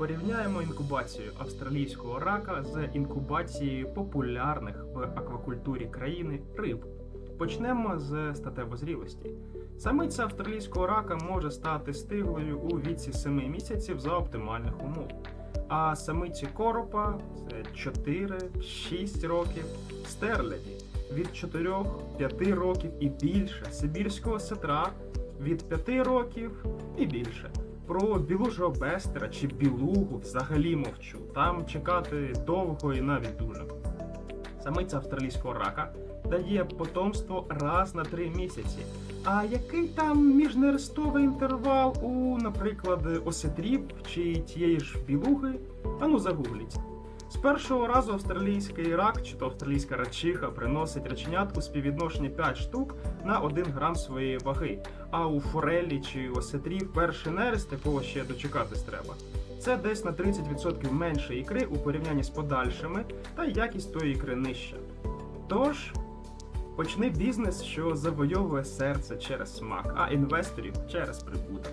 Порівняємо інкубацію австралійського рака з інкубацією популярних в аквакультурі країни риб. Почнемо з статевозрілості. Самиця австралійського рака може стати стиглою у віці 7 місяців за оптимальних умов. А самиці коропа це 4-6 років, стерледі від 4-5 років і більше, сибірського сетра від 5 років і більше. Про білужого бестера чи білугу взагалі мовчу. Там чекати довго і навіть дуже. Самиця австралійського рака дає потомство раз на три місяці. А який там міжнерестовий інтервал у, наприклад, осетрів чи тієї ж білуги? Ану загугліть. З першого разу австралійський рак чи то австралійська рачиха приносить раченят у співвідношенні 5 штук на 1 грам своєї ваги. А у форелі чи осетрів перший нерест, якого ще дочекатись треба. Це десь на 30% менше ікри у порівнянні з подальшими, та якість тої ікри нижча. Тож, почни бізнес, що завойовує серце через смак, а інвесторів через прибуток.